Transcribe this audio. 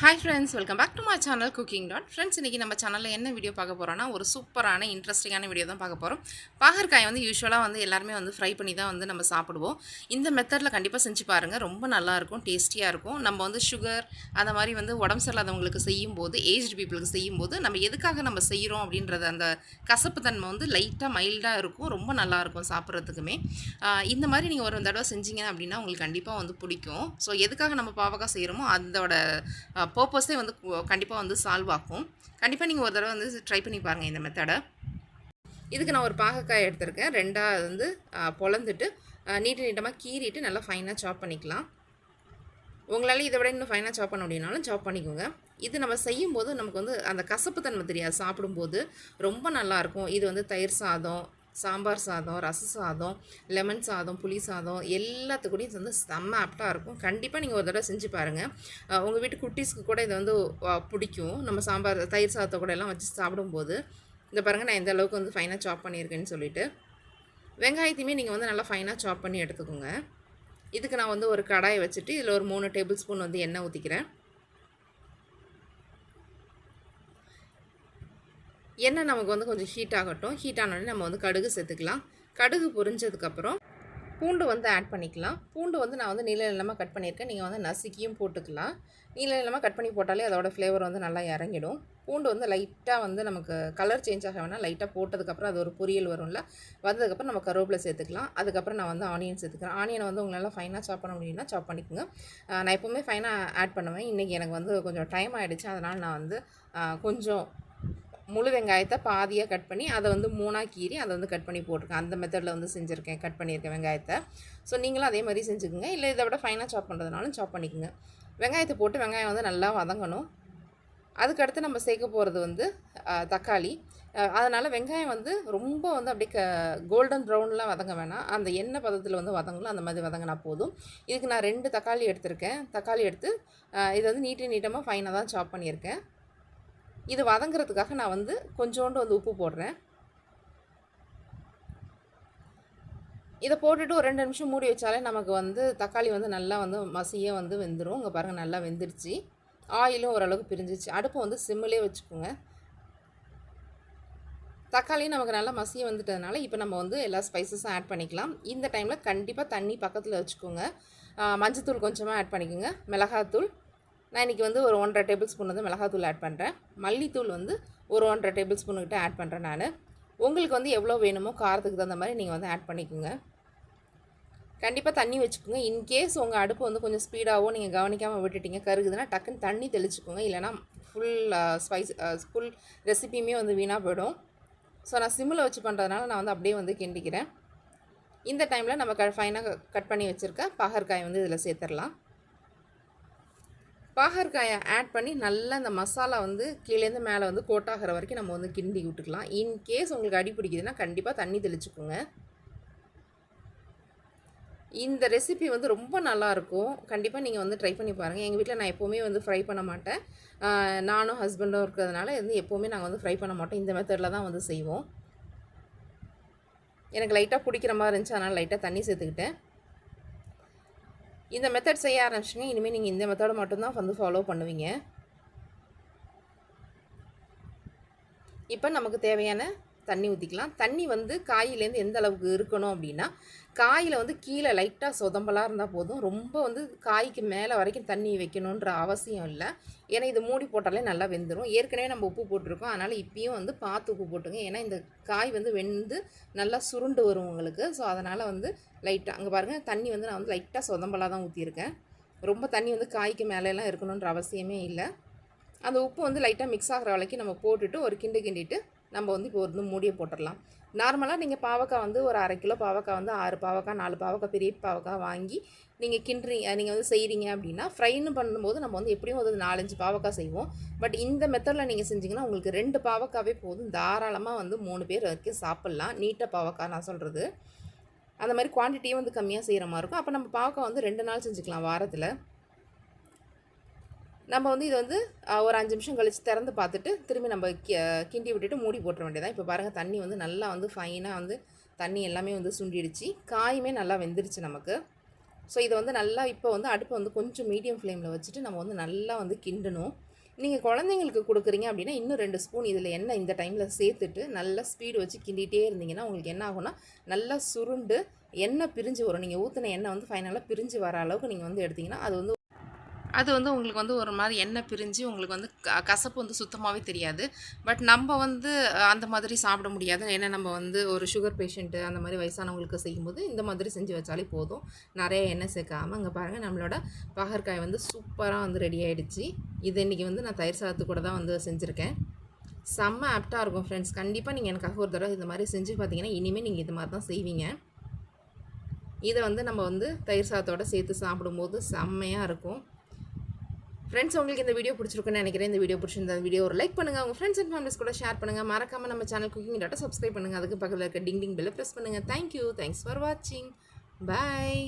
Hi friends welcome back to my channel cooking dot friends இன்றைக்கி நம்ம சேனலில் என்ன வீடியோ பார்க்க போகிறோன்னா ஒரு சூப்பரான இன்ட்ரெஸ்டிங்கான வீடியோ தான் பார்க்க போகிறோம் பாகற்காய் வந்து யூஸ்வலாக வந்து எல்லாருமே வந்து ஃப்ரை பண்ணி தான் வந்து நம்ம சாப்பிடுவோம். இந்த மெத்தடில் கண்டிப்பாக செஞ்சு பாருங்கள் ரொம்ப நல்லாயிருக்கும் டேஸ்டியாக இருக்கும். நம்ம வந்து சுகர் அந்த மாதிரி வந்து உடம்பு சரியில்லாதவங்களுக்கு செய்யும்போது ஏஜ்டு பீப்புளுக்கு செய்யும்போது நம்ம எதுக்காக நம்ம செய்கிறோம் அப்படின்றது அந்த கசப்பு தன்மை வந்து லைட்டாக மைல்டாக இருக்கும். ரொம்ப நல்லாயிருக்கும் சாப்பிட்றதுக்குமே. இந்த மாதிரி நீங்கள் ஒரு தடவை செஞ்சீங்க அப்படின்னா உங்களுக்கு கண்டிப்பாக வந்து பிடிக்கும். ஸோ எதுக்காக நம்ம பாவக்காய் செய்கிறோமோ அதோட பர்பஸே வந்து கண்டிப்பாக வந்து சால்வ் ஆகும் கண்டிப்பாக நீங்கள் ஒரு தடவை வந்து ட்ரை பண்ணி பாருங்கள் இந்த மெத்தடை இதுக்கு நான் ஒரு பாகக்காய் எடுத்திருக்கேன். ரெண்டாக வந்து பொழந்துட்டு நீட்டு நீட்டமாக கீறிட்டு நல்லா ஃபைனாக சாப் பண்ணிக்கலாம். உங்களால் இதை விட இன்னும் ஃபைனாக சாப் பண்ண முடியும்னாலும் சாப் பண்ணிக்கோங்க. இது நம்ம செய்யும்போது நமக்கு வந்து அந்த கசப்பு தன்மை தெரியாது. சாப்பிடும்போது ரொம்ப நல்லாயிருக்கும் இது வந்து தயிர் சாதம் சாம்பார் சாதம் ரச சாதம் லெமன் சாதம் புளி சாதம் எல்லாத்துக்கூடையும் வந்து செம்ம ஆப்டாக இருக்கும். கண்டிப்பாக நீங்கள் ஒரு தடவை செஞ்சு பாருங்கள் உங்கள் வீட்டு குட்டீஸ்க்கு கூட இது வந்து பிடிக்கும். நம்ம சாம்பார் தயிர் சாதத்தை கூட எல்லாம் வச்சு சாப்பிடும்போது. இந்த பாருங்கள் நான் எந்த அளவுக்கு வந்து ஃபைனாக சாப் பண்ணியிருக்கேன்னு சொல்லிட்டு. வெங்காயத்தையுமே நீங்கள் வந்து நல்லா ஃபைனாக சாப் பண்ணி எடுத்துக்கோங்க. இதுக்கு நான் வந்து ஒரு கடாயை வச்சுட்டு இதில் ஒரு மூணு டேபிள் ஸ்பூன் வந்து எண்ணெய் ஊற்றிக்கிறேன் எண்ணெய் நமக்கு வந்து கொஞ்சம் ஹீட் ஆகட்டும். ஹீட் ஆனோடனே நம்ம வந்து கடுகு சேர்த்துக்கலாம். கடுகு பொரிஞ்சதுக்கப்புறம் பூண்டு வந்து ஆட் பண்ணிக்கலாம். பூண்டு வந்து நான் வந்து நீல நிலமாக கட் பண்ணியிருக்கேன். நீங்கள் வந்து நசுக்கியும் போட்டுக்கலாம். நீலநிலமாக கட் பண்ணி போட்டாலே அதோட ஃப்ளேவர் வந்து நல்லா இறங்கிடும். பூண்டு வந்து லைட்டாக வந்து நமக்கு கலர் சேஞ்ச் ஆக வேணால் லைட்டாக போட்டதுக்கப்புறம் அது ஒரு பொரியல் வரும்ல. வந்ததுக்கப்புறம் நம்ம கருவேப்பிலை சேர்த்துக்கலாம். அதுக்கப்புறம் நான் வந்து ஆனியன் சேர்த்துக்கிறேன். ஆனியனை வந்து உங்களால் ஃபைனாக சாப் பண்ண முடியும்னா சாப் பண்ணிக்கோங்க. நான் எப்போவுமே ஃபைனாக ஆட் பண்ணுவேன். இன்றைக்கி எனக்கு வந்து கொஞ்சம் டைம் ஆகிடுச்சு அதனால் நான் வந்து கொஞ்சம் முழு வெங்காயத்தை பாதியாக கட் பண்ணி அதை வந்து மூணாக கீறி அதை வந்து கட் பண்ணி போட்டிருக்கேன். அந்த மெத்தடில் வந்து செஞ்சுருக்கேன். கட் பண்ணியிருக்கேன் வெங்காயத்தை. ஸோ நீங்களும் அதே மாதிரி செஞ்சுக்கோங்க. இல்லை இதை விட ஃபைனாக சாப் பண்ணுறதுனாலும் சாப் பண்ணிக்கோங்க. வெங்காயத்தை போட்டு வெங்காயம் வந்து நல்லா வதங்கணும். அதுக்கடுத்து நம்ம சேர்க்க போகிறது வந்து தக்காளி. அதனால் வெங்காயம் வந்து ரொம்ப வந்து அப்படியே க கோல்டன் ப்ரௌன்லாம் வதங்க வேணாம். அந்த எண்ணெய் பதத்தில் வந்து வதங்கலாம் அந்த மாதிரி வதங்கினா போதும். இதுக்கு நான் ரெண்டு தக்காளி எடுத்திருக்கேன். தக்காளி எடுத்து இதை வந்து நீட்டு நீட்டமாக ஃபைனாக தான் சாப் பண்ணியிருக்கேன். இது வதங்குறதுக்காக நான் வந்து கொஞ்சோண்டு வந்து உப்பு போடுறேன். இதை போட்டுட்டு ஒரு ரெண்டு நிமிஷம் மூடி வச்சாலே நமக்கு வந்து தக்காளி வந்து நல்லா வந்து மசியாக வந்து வெந்துடும் இங்கே பாருங்கள் நல்லா வெந்துருச்சு. ஆயிலும் ஓரளவுக்கு பிரிஞ்சிச்சு. அடுப்பு வந்து சிம்மிலே வச்சுக்கோங்க. தக்காளியும் நமக்கு நல்லா மசிய வந்துட்டதுனால இப்போ நம்ம வந்து எல்லா ஸ்பைசஸும் ஆட் பண்ணிக்கலாம். இந்த டைமில் கண்டிப்பாக தண்ணி பக்கத்தில் வச்சுக்கோங்க. மஞ்சத்தூள் கொஞ்சமாக ஆட் பண்ணிக்கோங்க. மிளகாத்தூள். நான் இன்றைக்கி வந்து ஒரு ஒன்றரை டேபிள் ஸ்பூன் வந்து மிளகாத்தூள் ஆட் பண்ணுறேன் மல்லித்தூள் வந்து ஒரு ஒன்றரை டேபிள் ஸ்பூனுக்கிட்ட ஆட் பண்ணுறேன் நான். உங்களுக்கு வந்து எவ்வளோ வேணுமோ காரத்துக்கு தகுந்த மாதிரி நீங்கள் வந்து ஆட் பண்ணிக்கோங்க. கண்டிப்பாக தண்ணி வச்சுக்கோங்க. இன்கேஸ் உங்கள் அடுப்பு வந்து கொஞ்சம் ஸ்பீடாகவோ நீங்கள் கவனிக்காமல் விட்டுட்டீங்க கருகுதுன்னா டக்குன்னு தண்ணி தெளிச்சுக்கோங்க. இல்லைனா ஃபுல் ஸ்பைஸ் ஃபுல் ரெசிபியுமே வந்து வீணாக போயிடும். ஸோ நான் சிம்மில் வச்சு பண்ணுறதுனால நான் வந்து அப்படியே வந்து கிண்டிக்கிறேன். இந்த டைமில் நம்ம க ஃபைனாக கட் பண்ணி வச்சுருக்க பகற்காய் வந்து இதில் சேர்த்துடலாம். பாகற்காயை ஆட் பண்ணி நல்லா இந்த மசாலா வந்து கீழேருந்து மேலே வந்து கோட்டாகிற வரைக்கும் நம்ம வந்து கிண்டி விட்டுக்கலாம். இன்கேஸ் உங்களுக்கு அடி பிடிக்குதுன்னா கண்டிப்பாக தண்ணி தெளிச்சுக்கோங்க. இந்த ரெசிபி வந்து ரொம்ப நல்லாயிருக்கும் கண்டிப்பாக நீங்கள் வந்து ட்ரை பண்ணி பாருங்கள் எங்கள் வீட்டில் நான் எப்போவுமே வந்து ஃப்ரை பண்ண மாட்டேன். நானும் ஹஸ்பண்டும் இருக்கிறதுனால வந்து எப்போவுமே நாங்கள் வந்து ஃப்ரை பண்ண மாட்டோம். இந்த மெத்தடில் தான் வந்து செய்வோம். எனக்கு லைட்டாக பிடிக்கிற மாதிரி இருந்துச்சு. அதனால் லைட்டாக தண்ணி சேர்த்துக்கிட்டேன். இந்த மெத்தட் செய்ய ஆரம்பிச்சிங்க இனிமேல் நீங்கள் இந்த மெத்தடை மட்டும்தான் வந்து ஃபாலோ பண்ணுவீங்க. இப்போ நமக்கு தேவையான தண்ணி ஊற்றிக்கலாம் தண்ணி வந்து காயிலேருந்து எந்த அளவுக்கு இருக்கணும் அப்படின்னா காயில் வந்து கீழே லைட்டாக சொதம்பலாக இருந்தால் போதும். ரொம்ப வந்து காய்க்கு மேலே வரைக்கும் தண்ணி வைக்கணுன்ற அவசியம் இல்லை. ஏன்னா இது மூடி போட்டாலே நல்லா வெந்துடும் ஏற்கனவே நம்ம உப்பு போட்டிருக்கோம். அதனால் இப்பயும் வந்து பார்த்து உப்பு போட்டுங்க. ஏன்னா இந்த காய் வந்து வெந்து நல்லா சுருண்டு வரும் உங்களுக்கு. ஸோ அதனால் வந்து லைட்டாக அங்கே பாருங்கள் தண்ணி வந்து நான் வந்து லைட்டாக சொதம்பலாக தான் ஊற்றியிருக்கேன் ரொம்ப தண்ணி வந்து காய்க்கு மேலெலாம் இருக்கணுன்ற அவசியமே இல்லை. அந்த உப்பு வந்து லைட்டாக மிக்ஸ் ஆகிற வரைக்கும் நம்ம போட்டுட்டு ஒரு கிண்டு கிண்டிட்டு நம்ம வந்து இப்போ வந்து மூடியை போட்டுடலாம். நார்மலாக நீங்கள் பாவக்காய் வந்து ஒரு அரை கிலோ பாவக்காய் வந்து ஆறு பாவக்காய் நாலு பாவக்காய் பெரிய பாவக்காய் வாங்கி நீங்கள் கிண்டுறீங்க நீங்கள் வந்து செய்கிறீங்க அப்படின்னா ஃப்ரைன்னு பண்ணும்போது நம்ம வந்து எப்படியும் ஒரு நாலஞ்சு பாவக்காய் செய்வோம். பட் இந்த மெத்தடில் நீங்கள் செஞ்சீங்கன்னா உங்களுக்கு ரெண்டு பாவக்காவே போதும். தாராளமாக வந்து மூணு பேர் வரைக்கும் சாப்பிட்லாம். நீட்டாக பாவக்காய் நான் சொல்கிறது அந்த மாதிரி குவான்டிட்டியும் வந்து கம்மியாக செய்கிற மாதிரி இருக்கும். அப்போ நம்ம பாவக்காய் வந்து ரெண்டு நாள் செஞ்சுக்கலாம் வாரத்தில். நம்ம வந்து இது வந்து ஒரு அஞ்சு நிமிஷம் கழித்து திறந்து பார்த்துட்டு திரும்பி நம்ம கி- கிண்டி விட்டுட்டு மூடி போட்டுற வேண்டியதான் இப்போ பாருங்கள் தண்ணி வந்து நல்லா வந்து ஃபைனாக வந்து தண்ணி எல்லாமே வந்து சுண்டிடுச்சு. காயுமே நல்லா வெந்துருச்சு நமக்கு. ஸோ இதை வந்து நல்லா இப்போ வந்து அடுப்பை வந்து கொஞ்சம் மீடியம் ஃப்ளேமில் வச்சுட்டு நம்ம வந்து நல்லா வந்து கிண்டணும். நீங்கள் குழந்தைங்களுக்கு கொடுக்குறீங்க அப்படின்னா இன்னும் ரெண்டு ஸ்பூன் இதில் எண்ணெய் இந்த டைமில் சேர்த்துட்டு நல்லா ஸ்பீடு வச்சு கிண்டிகிட்டே இருந்தீங்கன்னா உங்களுக்கு என்ன ஆகும்னா நல்லா சுருண்டு எண்ணெய் பிரிஞ்சு வரும். நீங்கள் ஊற்றின எண்ணெய் வந்து ஃபைனலாக பிரிஞ்சு வர அளவுக்கு நீங்கள் வந்து எடுத்திங்கன்னா அது வந்து அது வந்து உங்களுக்கு வந்து ஒரு மாதிரி எண்ணெய் பிரிஞ்சு உங்களுக்கு வந்து க கசப்பு வந்து சுத்தமாகவே தெரியாது. பட் நம்ம வந்து அந்த மாதிரி சாப்பிட முடியாது. ஏன்னா நம்ம வந்து ஒரு சுகர் பேஷண்ட்டு அந்த மாதிரி வயசானவங்களுக்கு செய்யும்போது இந்த மாதிரி செஞ்சு வச்சாலே போதும். நிறைய எண்ணெய் சேர்க்காமல் அங்கே பாருங்கள் நம்மளோட பகற்காய் வந்து சூப்பராக வந்து ரெடி ஆகிடுச்சு இது இன்றைக்கி வந்து நான் தயிர் சாதத்து கூட தான் வந்து செஞ்சுருக்கேன். செம்ம ஆப்டாக இருக்கும் ஃப்ரெண்ட்ஸ் கண்டிப்பாக நீங்கள் எனக்காக ஒரு தடவை இந்த மாதிரி செஞ்சு பார்த்தீங்கன்னா இனிமேல் நீங்கள் இது மாதிரி தான் செய்வீங்க. இதை வந்து நம்ம வந்து தயிர் சாதத்தோட சேர்த்து சாப்பிடும்போது செம்மையாக இருக்கும். ஃப்ரெண்ட்ஸ் உங்களுக்கு இந்த வீடியோ பிடிச்சிருக்குன்னு நினைக்கிறேன். இந்த வீடியோ பிடிச்சிருந்த வீடியோ ஒரு லைக் பண்ணுங்கள் உங்கள் ஃப்ரெண்ட்ஸ் அண்ட் ஃபேமிலிஸ் கூட ஷேர் பண்ணுங்கள் மறக்காமல் நம்ம சேனல் குக்கிங் டாட்டா சப்ஸ்கிரைப் பண்ணுங்கள் அதுக்கு பக்கத்தில் இருக்க டிங் டிங் பெல்லை ப்ரெஸ் பண்ணுங்கள் தேங்க்யூ தேங்க்ஸ் ஃபார் வாட்சிங் பாய்